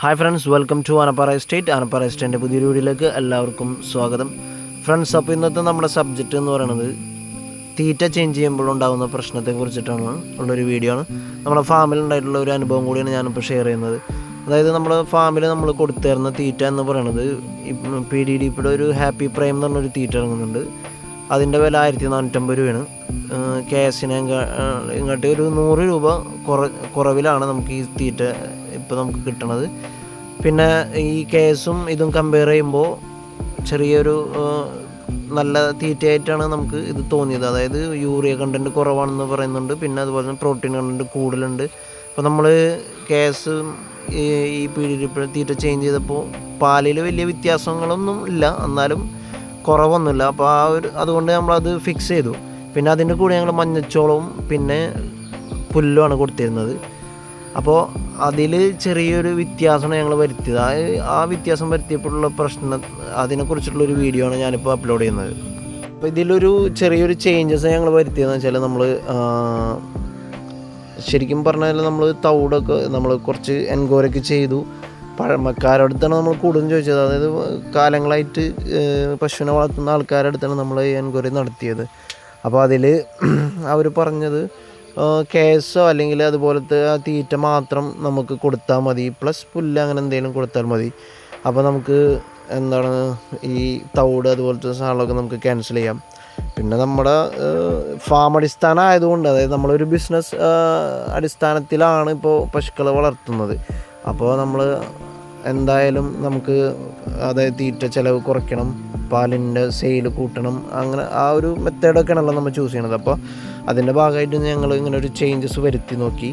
Hi friends welcome to Anappara estate Anappara എസ്റ്റേറ്റിന്റെ പുതിയൊരു വീഡിയോയിലേക്ക് എല്ലാവർക്കും സ്വാഗതം. ഫ്രണ്ട്സ് അപ്പോൾ ഇന്നത്തെ നമ്മുടെ സബ്ജക്റ്റ് എന്ന് പറയുന്നത് തീറ്റ ചേഞ്ച് ചെയ്യുമ്പോൾ ഉണ്ടാകുന്ന പ്രശ്നത്തെ കുറിച്ചിട്ടാണ് ഉള്ളൊരു വീഡിയോ ആണ്. നമ്മുടെ ഫാമിൽ ഉണ്ടായിട്ടുള്ള ഒരു അനുഭവം കൂടിയാണ് ഞാനിപ്പോൾ ഷെയർ ചെയ്യുന്നത്. അതായത് നമ്മുടെ ഫാമിൽ നമ്മൾ കൊടുത്തേർന്ന തീറ്റ എന്ന് പറയുന്നത് പി ഡി ഡി പിയുടെ ഒരു ഹാപ്പി പ്രൈം എന്ന് പറഞ്ഞൊരു തീറ്റ ഇറങ്ങുന്നുണ്ട്. അതിന്റെ വില ആയിരത്തി നാനൂറ്റമ്പത് രൂപയാണ് കെ എസിനെ ഇങ്ങോട്ട് ഒരു നൂറ് രൂപ കുറ കുറവിലാണ് നമുക്ക് ഈ തീറ്റ ഇപ്പോൾ നമുക്ക് കിട്ടണത്. പിന്നെ ഈ കേസും ഇതും കമ്പയർ ചെയ്യുമ്പോൾ ചെറിയൊരു നല്ല തീറ്റയായിട്ടാണ് നമുക്ക് ഇത് തോന്നിയത്. അതായത് യൂറിയ കണ്ടന്റ് കുറവാണെന്ന് പറയുന്നുണ്ട്. പിന്നെ അതുപോലെ തന്നെ പ്രോട്ടീൻ കണ്ടന്റ് കൂടുതലുണ്ട്. അപ്പോൾ നമ്മൾ കേസ് ഈ പീഡിയിൽ തീറ്റ ചേഞ്ച് ചെയ്തപ്പോൾ പാലിൽ വലിയ വ്യത്യാസങ്ങളൊന്നും ഇല്ല. എന്നാലും കുറവൊന്നുമില്ല. അപ്പോൾ ആ ഒരു അതുകൊണ്ട് നമ്മളത് ഫിക്സ് ചെയ്തു. പിന്നെ അതിന്റെ കൂടെ ഞങ്ങൾ മഞ്ഞച്ചോളവും പിന്നെ പുല്ലുമാണ് കൊടുത്തിരുന്നത്. അപ്പോൾ അതിൽ ചെറിയൊരു വ്യത്യാസമാണ് ഞങ്ങൾ വരുത്തിയത്. ആ ആ വ്യത്യാസം വരുത്തിയപ്പോഴുള്ള പ്രശ്നം അതിനെക്കുറിച്ചുള്ള ഒരു വീഡിയോ ആണ് ഞാനിപ്പോൾ അപ്ലോഡ് ചെയ്യുന്നത്. അപ്പോൾ ഇതിലൊരു ചെറിയൊരു ചേഞ്ചസ് ഞങ്ങൾ വരുത്തിയതെന്ന് വെച്ചാൽ നമ്മൾ ശരിക്കും പറഞ്ഞാൽ നമ്മൾ തൗടൊക്കെ നമ്മൾ കുറച്ച് എൻക്വയറിയൊക്കെ ചെയ്തു. പഴമക്കാരുടെ അടുത്താണ് നമ്മൾ കൂടുതലും ചോദിച്ചത്. അതായത് കാലങ്ങളായിട്ട് പശുവിനെ വളർത്തുന്ന ആൾക്കാരുടെ അടുത്താണ് നമ്മൾ എൻക്വയറി നടത്തിയത്. അപ്പോൾ അതിൽ അവർ പറഞ്ഞത് കേസോ അല്ലെങ്കിൽ അതുപോലത്തെ ആ തീറ്റ മാത്രം നമുക്ക് കൊടുത്താൽ മതി. പ്ലസ് പുല്ല് അങ്ങനെ എന്തെങ്കിലും കൊടുത്താൽ മതി. അപ്പോൾ നമുക്ക് എന്താണ് ഈ തൗട് അതുപോലത്തെ സാധനങ്ങളൊക്കെ നമുക്ക് ക്യാൻസൽ ചെയ്യാം. പിന്നെ നമ്മുടെ ഫാം അടിസ്ഥാനം ആയതുകൊണ്ട് അതായത് നമ്മളൊരു ബിസിനസ് അടിസ്ഥാനത്തിലാണ് ഇപ്പോൾ പശുക്കളെ വളർത്തുന്നത്. അപ്പോൾ നമ്മൾ എന്തായാലും നമുക്ക് അതായത് തീറ്റ ചിലവ് കുറയ്ക്കണം പാലിന്റെ സെയിൽ കൂട്ടണം അങ്ങനെ ആ ഒരു മെത്തേഡൊക്കെയാണല്ലോ നമ്മൾ ചൂസ് ചെയ്യണത് അപ്പോൾ അതിന്റെ ഭാഗമായിട്ട് ഞങ്ങൾ ഇങ്ങനെ ഒരു ചേഞ്ചസ് വരുത്തി നോക്കി.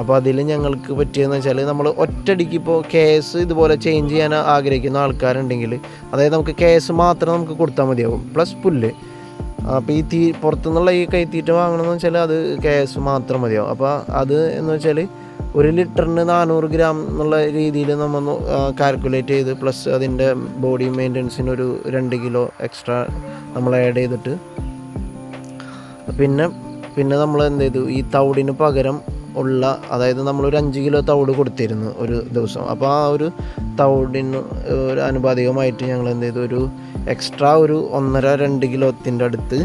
അപ്പോൾ അതിൽ ഞങ്ങൾക്ക് പറ്റിയതെന്ന് വെച്ചാൽ നമ്മൾ ഒറ്റടിക്ക് ഇപ്പോൾ കേസ് ഇതുപോലെ ചേഞ്ച് ചെയ്യാൻ ആഗ്രഹിക്കുന്ന ആൾക്കാരുണ്ടെങ്കിൽ അതായത് നമുക്ക് കേസ് മാത്രം നമുക്ക് കൊടുത്താൽ മതിയാവും. പ്ലസ് പുല്ല് അപ്പോൾ ഈ തീ പുറത്തുനിന്നുള്ള ഈ കൈത്തീറ്റ വാങ്ങണമെന്ന് വെച്ചാൽ അത് കേസ് മാത്രം മതിയാവും. അപ്പോൾ അത് എന്ന് വെച്ചാൽ ഒരു ലിറ്ററിന് നാനൂറ് ഗ്രാം എന്നുള്ള രീതിയിൽ നമ്മൾ കാൽക്കുലേറ്റ് ചെയ്ത് പ്ലസ് അതിന്റെ ബോഡി മെയിന്റനൻസിന് ഒരു രണ്ട് കിലോ എക്സ്ട്രാ നമ്മൾ ആഡ് ചെയ്തിട്ട് പിന്നെ പിന്നെ നമ്മൾ എന്ത് ചെയ്തു? ഈ തവിടിന് പകരം ഉള്ള അതായത് നമ്മളൊരു അഞ്ച് കിലോ തവിട് കൊടുത്തിരുന്നു ഒരു ദിവസം. അപ്പോൾ ആ ഒരു തവിടിന് ഒരു അനുപാതികമായിട്ട് ഞങ്ങൾ എന്ത് ചെയ്തു? ഒരു എക്സ്ട്രാ ഒരു ഒന്നര രണ്ട് കിലോത്തിന്റെ അടുത്ത്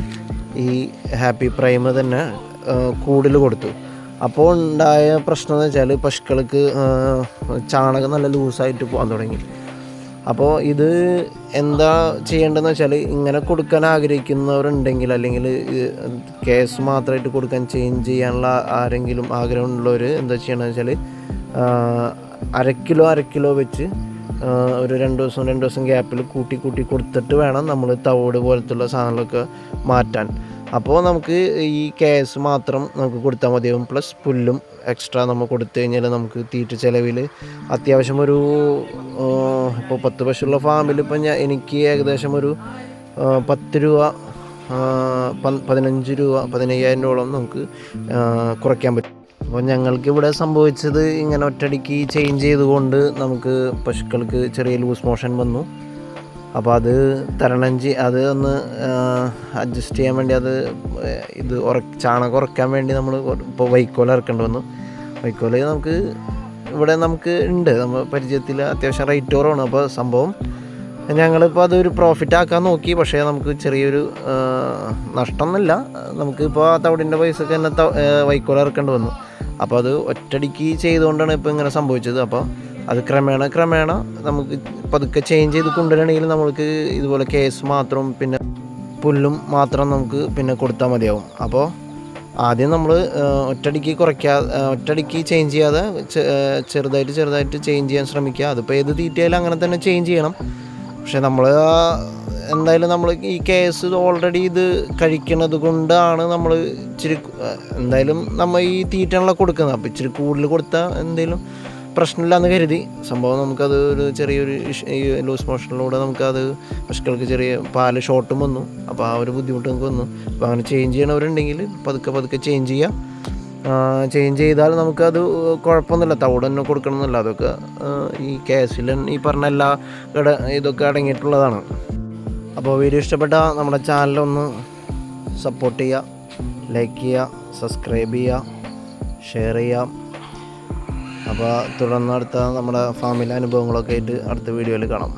ഈ ഹാപ്പി പ്രൈമ് തന്നെ കൂടുതൽ കൊടുത്തു. അപ്പോൾ ഉണ്ടായ പ്രശ്നം എന്ന് വെച്ചാൽ പശുക്കൾക്ക് ചാണകം നല്ല ലൂസായിട്ട് പോകാൻ തുടങ്ങി. അപ്പോൾ ഇത് എന്താ ചെയ്യേണ്ടതെന്ന് വെച്ചാൽ ഇങ്ങനെ കൊടുക്കാൻ ആഗ്രഹിക്കുന്നവരുണ്ടെങ്കിൽ അല്ലെങ്കിൽ കേസ് മാത്രമായിട്ട് കൊടുക്കാൻ ചേഞ്ച് ചെയ്യാനുള്ള ആരെങ്കിലും ആഗ്രഹമുള്ളവർ എന്താ ചെയ്യണമെന്ന് വെച്ചാൽ അര കിലോ കിലോ വെച്ച് ഒരു രണ്ട് ദിവസം രണ്ട് ദിവസം ഗ്യാപ്പിൽ കൂട്ടി കൂട്ടി കൊടുത്തിട്ട് വേണം നമ്മൾ തവോട് പോലത്തുള്ള സാധനങ്ങളൊക്കെ മാറ്റാൻ. അപ്പോൾ നമുക്ക് ഈ കേസ് മാത്രം നമുക്ക് കൊടുത്താൽ മതിയാവും പ്ലസ് പുല്ലും എക്സ്ട്രാ നമ്മൾ കൊടുത്തു കഴിഞ്ഞാൽ നമുക്ക് തീറ്റ ചിലവിൽ അത്യാവശ്യം ഒരു ഇപ്പോൾ പത്ത് പശുള്ള ഫാമിൽ ഇപ്പം ഞാൻ എനിക്ക് ഏകദേശം ഒരു പത്ത് രൂപ പതിനഞ്ച് രൂപ പതിനയ്യായിരം രൂപയോളം നമുക്ക് കുറയ്ക്കാൻ പറ്റും. അപ്പോൾ ഞങ്ങൾക്ക് ഇവിടെ സംഭവിച്ചത് ഇങ്ങനെ ഒറ്റടിക്ക് ചേഞ്ച് ചെയ്തുകൊണ്ട് നമുക്ക് പശുക്കൾക്ക് ചെറിയ ലൂസ് മോഷൻ വന്നു. അപ്പോൾ അത് തരണം ചെയ് അത് ഒന്ന് അഡ്ജസ്റ്റ് ചെയ്യാൻ വേണ്ടി അത് ഇത് ഉറ ചാണകം ഉറക്കാൻ വേണ്ടി നമ്മൾ ഇപ്പോൾ വൈക്കോല ഇറക്കേണ്ടി വന്നു. വൈക്കോല നമുക്ക് ഇവിടെ നമുക്ക് ഉണ്ട്. നമ്മൾ പരിചയത്തിൽ അത്യാവശ്യം റേറ്റ് കുറവാണ്. അപ്പോൾ സംഭവം ഞങ്ങളിപ്പോൾ അതൊരു പ്രോഫിറ്റ് ആക്കാൻ നോക്കി. പക്ഷേ നമുക്ക് ചെറിയൊരു നഷ്ടം എന്നില്ല നമുക്കിപ്പോൾ ആ തവിടിന്റെ പൈസക്ക് തന്നെ വൈക്കോല ഇറക്കേണ്ടി വന്നു. അപ്പോൾ അത് ഒറ്റടിക്ക് ചെയ്തുകൊണ്ടാണ് ഇപ്പോൾ ഇങ്ങനെ സംഭവിച്ചത്. അപ്പോൾ അത് ക്രമേണ ക്രമേണ നമുക്ക് പതുക്കെ ചേഞ്ച് ചെയ്ത് കൊണ്ടുവരണമെങ്കിൽ നമ്മൾക്ക് ഇതുപോലെ കേസ് മാത്രം പിന്നെ പുല്ലും മാത്രം നമുക്ക് പിന്നെ കൊടുത്താൽ മതിയാവും. അപ്പോൾ ആദ്യം നമ്മൾ ഒറ്റടിക്ക് കുറയ്ക്കാതെ ഒറ്റടിക്ക് ചേഞ്ച് ചെയ്യാതെ ചെറുതായിട്ട് ചെറുതായിട്ട് ചേഞ്ച് ചെയ്യാൻ ശ്രമിക്കുക. അതിപ്പോൾ ഏത് തീറ്റയായാലും അങ്ങനെ തന്നെ ചേഞ്ച് ചെയ്യണം. പക്ഷെ നമ്മൾ എന്തായാലും നമ്മൾ ഈ കേസ് ഓൾറെഡി ഇത് കഴിക്കണത് കൊണ്ടാണ് നമ്മൾ ഇച്ചിരി എന്തായാലും നമ്മൾ ഈ തീറ്റയാണല്ലോ കൊടുക്കുന്നത്. അപ്പോൾ ഇച്ചിരി കൂടുതൽ കൊടുത്താൽ എന്തെങ്കിലും പ്രശ്നമില്ലാന്ന് കരുതി. സംഭവം നമുക്കത് ഒരു ചെറിയൊരു ലൂസ് മോഷനിലൂടെ നമുക്കത് പശുക്കൾക്ക് ചെറിയ പാൽ ഷോർട്ടും വന്നു. അപ്പോൾ ആ ഒരു ബുദ്ധിമുട്ട് നമുക്ക് വന്നു. അപ്പോൾ അങ്ങനെ ചേഞ്ച് ചെയ്യണവരുണ്ടെങ്കിൽ പതുക്കെ പതുക്കെ ചേഞ്ച് ചെയ്യാം. ചേഞ്ച് ചെയ്താൽ നമുക്കത് കുഴപ്പമൊന്നുമില്ല. തവിട് തന്നെ കൊടുക്കണമെന്നില്ല. അതൊക്കെ ഈ കേസിൽ ഈ പറഞ്ഞ എല്ലാ ഇതൊക്കെ അടങ്ങിയിട്ടുള്ളതാണ്. അപ്പോൾ വീഡിയോ ഇഷ്ടപ്പെട്ട നമ്മുടെ ചാനലൊന്ന് സപ്പോർട്ട് ചെയ്യുക ലൈക്ക് ചെയ്യുക സബ്സ്ക്രൈബ് ചെയ്യുക ഷെയർ ചെയ്യുക. അപ്പോൾ തുടർന്ന് അടുത്ത നമ്മുടെ ഫാമിലെ അനുഭവങ്ങളൊക്കെ ആയിട്ട് അടുത്ത വീഡിയോയിൽ കാണാം.